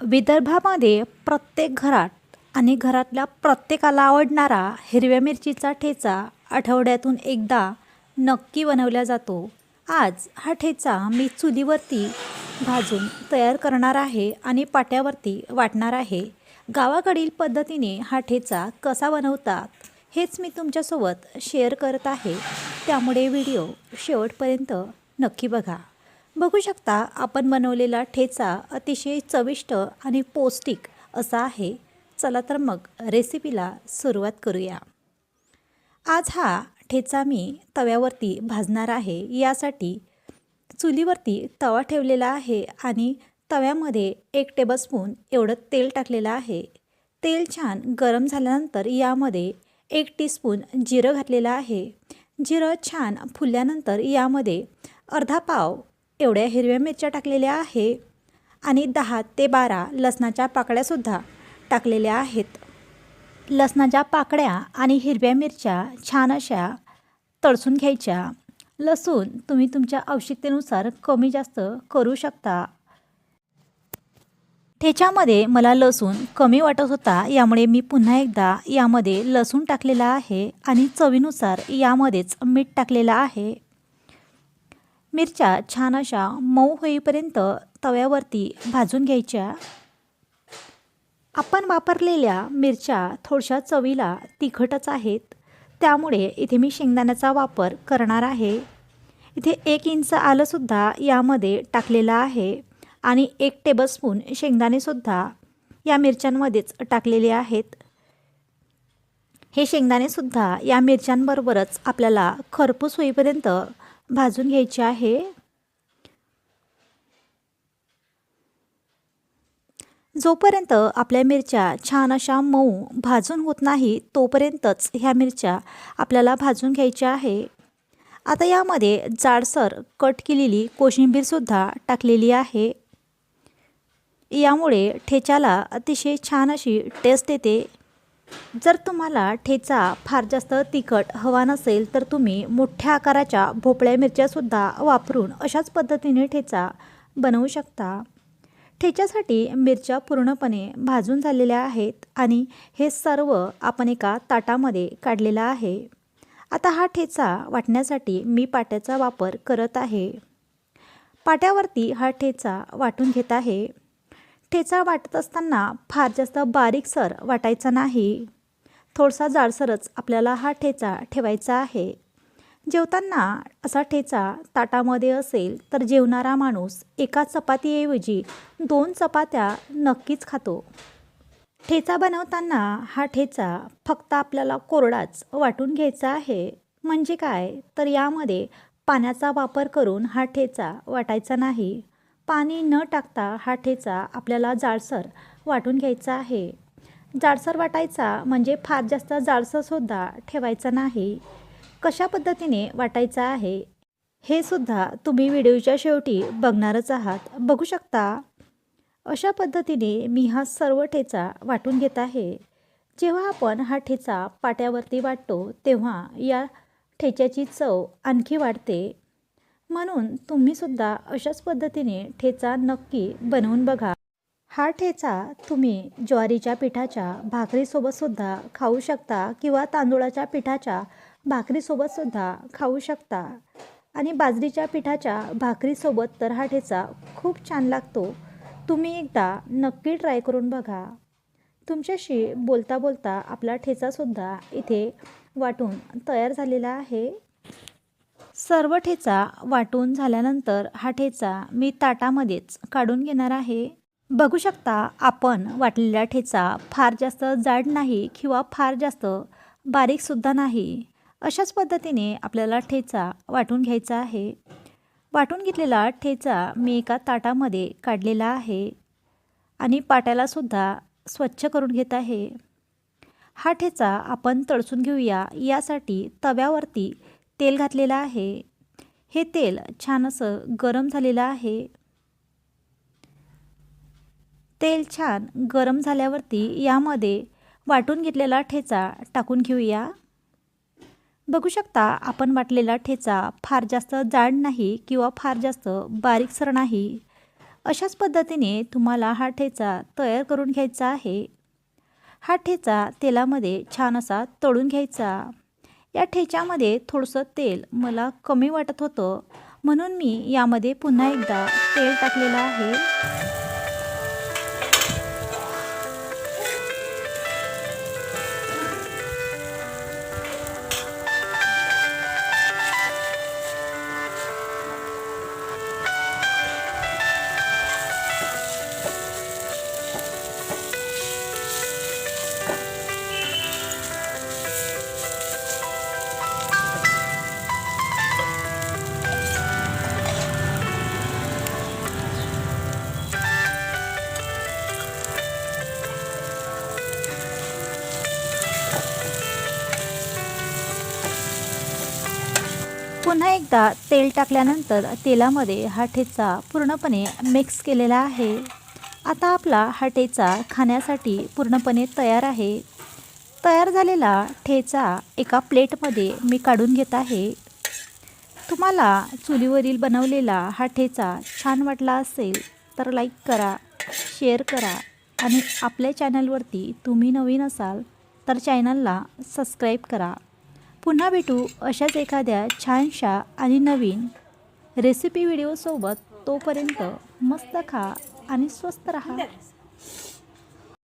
विदर्भामध्ये प्रत्येक घरात आणि घरातल्या प्रत्येकाला आवडणारा हिरव्या मिरचीचा ठेचा आठवड्यातून एकदा नक्की बनवला जातो. आज हा ठेचा मी चुलीवरती भाजून तयार करणार आहे आणि पाट्यावरती वाटणार आहे. गावाकडील पद्धतीने हा ठेचा कसा बनवतात हेच मी तुमच्यासोबत शेअर करत आहे. त्यामुळे व्हिडिओ शेवटपर्यंत नक्की बघा. बघू शकता आपण बनवलेला ठेचा अतिशय चविष्ट आणि पौष्टिक असा आहे. चला तर मग रेसिपीला सुरुवात करूया. आज हा ठेचा मी तव्यावरती भाजणार आहे. यासाठी चुलीवरती तवा ठेवलेला आहे आणि तव्यामध्ये एक टेबलस्पून एवढं तेल टाकलेलं आहे. तेल छान गरम झाल्यानंतर यामध्ये एक टीस्पून जिरं घातलेलं आहे. जिरं छान फुलल्यानंतर यामध्ये अर्धा पाव एवढ्या हिरव्या मिरच्या टाकलेल्या आहे आणि दहा ते बारा लसणाच्या पाकळ्यासुद्धा टाकलेल्या आहेत. लसणाच्या पाकळ्या आणि हिरव्या मिरच्या छान अशा तळसून घ्यायच्या. लसूण तुम्ही तुमच्या आवश्यकतेनुसार कमी जास्त करू शकता. ठेच्यामध्ये मला लसूण कमी वाटत होता यामुळे मी पुन्हा एकदा यामध्ये लसूण टाकलेला आहे आणि चवीनुसार यामध्येच मीठ टाकलेलं आहे. मिरच्या छान अशा मऊ होईपर्यंत तव्यावरती भाजून घ्यायच्या. आपण वापरलेल्या मिरच्या थोडशा चवीला तिखटच आहेत. त्यामुळे इथे मी शेंगदाण्याचा वापर करणार आहे. इथे एक इंच आलंसुद्धा यामध्ये टाकलेलं आहे आणि एक टेबलस्पून शेंगदाणेसुद्धा या मिरच्यांमध्येच टाकलेले आहेत. हे शेंगदाणेसुद्धा या मिरच्यांबरोबरच आपल्याला खरपूस होईपर्यंत भाजून घ्यायची आहे. जोपर्यंत आपल्या मिरच्या छान अशा मऊ भाजून होत नाही तोपर्यंतच ह्या मिरच्या आपल्याला भाजून घ्यायच्या आहे. आता यामध्ये जाडसर कट केलेली कोशिंबीरसुद्धा टाकलेली आहे. यामुळे ठेच्याला अतिशय छान अशी टेस्ट येते. जर तुम्हाला ठेचा फार जास्त तिखट हवा नसेल तर तुम्ही मोठ्या आकाराच्या भोपळ्या मिरच्यासुद्धा वापरून अशाच पद्धतीने ठेचा बनवू शकता. ठेच्यासाठी मिरच्या पूर्णपणे भाजून झालेल्या आहेत आणि हे सर्व आपण एका ताटामध्ये काढलेलं आहे. आता हा ठेचा वाटण्यासाठी मी पाट्याचा वापर करत आहे. पाट्यावरती हा ठेचा वाटून घेत आहे. ठेचा वाटत असताना फार जास्त बारीकसर वाटायचा नाही. थोडासा जाडसरच आपल्याला हा ठेचा ठेवायचा आहे. जेवताना असा ठेचा ताटामध्ये असेल तर जेवणारा माणूस एका चपातीऐवजी दोन चपात्या नक्कीच खातो. ठेचा बनवताना हा ठेचा फक्त आपल्याला कोरडाच वाटून घ्यायचा आहे. म्हणजे काय? तर यामध्ये पाण्याचा वापर करून हा ठेचा वाटायचा नाही. पाणी न टाकता हा ठेचा आपल्याला जाडसर वाटून घ्यायचा आहे. जाडसर वाटायचा म्हणजे फार जास्त जाडसरसुद्धा ठेवायचा नाही. कशा पद्धतीने वाटायचा आहे हे सुद्धा तुम्ही व्हिडिओच्या शेवटी बघणारच आहात. बघू शकता. अशा पद्धतीने मी हा सर्व ठेचा वाटून घेत आहे. जेव्हा आपण हा ठेचा पाट्यावरती वाटतो तेव्हा या ठेच्याची चव आणखी वाढते. म्हणून तुम्हीसुद्धा अशाच पद्धतीने ठेचा नक्की बनवून बघा. हा ठेचा तुम्ही ज्वारीच्या पिठाच्या भाकरीसोबतसुद्धा खाऊ शकता किंवा तांदूळाच्या पिठाच्या भाकरीसोबतसुद्धा खाऊ शकता. आणि बाजरीच्या पिठाच्या भाकरीसोबत तर हा ठेचा खूप छान लागतो. तुम्ही एकदा नक्की ट्राय करून बघा. तुमच्याशी बोलता बोलता आपला ठेचासुद्धा इथे वाटून तयार झालेला आहे. सर्व ठेचा वाटून झाल्यानंतर हा ठेचा मी ताटामध्येच काढून घेणार आहे. बघू शकता आपण वाटलेला ठेचा फार जास्त जाड नाही किंवा फार जास्त बारीकसुद्धा नाही. अशाच पद्धतीने आपल्याला ठेचा वाटून घ्यायचा आहे. वाटून घेतलेला ठेचा मी एका ताटामध्ये काढलेला आहे आणि पाट्यालासुद्धा स्वच्छ करून घेत आहे. हा ठेचा आपण तळसून घेऊया. यासाठी तव्यावरती तेल घातलेलं आहे. हे तेल छान असं गरम झालेलं आहे. तेल छान गरम झाल्यावरती यामध्ये वाटून घेतलेला ठेचा टाकून घेऊया. बघू शकता आपण वाटलेला ठेचा फार जास्त जाड नाही किंवा फार जास्त बारीकसर नाही. अशाच पद्धतीने तुम्हाला हा ठेचा तयार करून घ्यायचा आहे. हा ठेचा तेलामध्ये छान असा तळून घ्यायचा. या ठेच्यामध्ये थोडंसं तेल मला कमी वाटत होतं. म्हणून मी यामध्ये पुन्हा एकदा तेल टाकलेलं आहे. एकदा तेल टाकल्यानंतर तेलामध्ये हा ठेचा पूर्णपणे मिक्स केलेला आहे. आता आपला हा ठेचा खाण्यासाठी पूर्णपणे तयार आहे. तयार झालेला ठेचा एका प्लेटमध्ये मी काढून घेत आहे. तुम्हाला चुलीवरील बनवलेला हा ठेचा छान वाटला असेल तर लाईक करा शेअर करा आणि आपल्या चॅनलवरती तुम्ही नवीन असाल तर चॅनलला सबस्क्राईब करा. पुन्हा भेटू अशाच एखाद्या छानशा आणि नवीन रेसिपी व्हिडिओसोबत तोपर्यंत मस्त खा आणि स्वस्त रहा.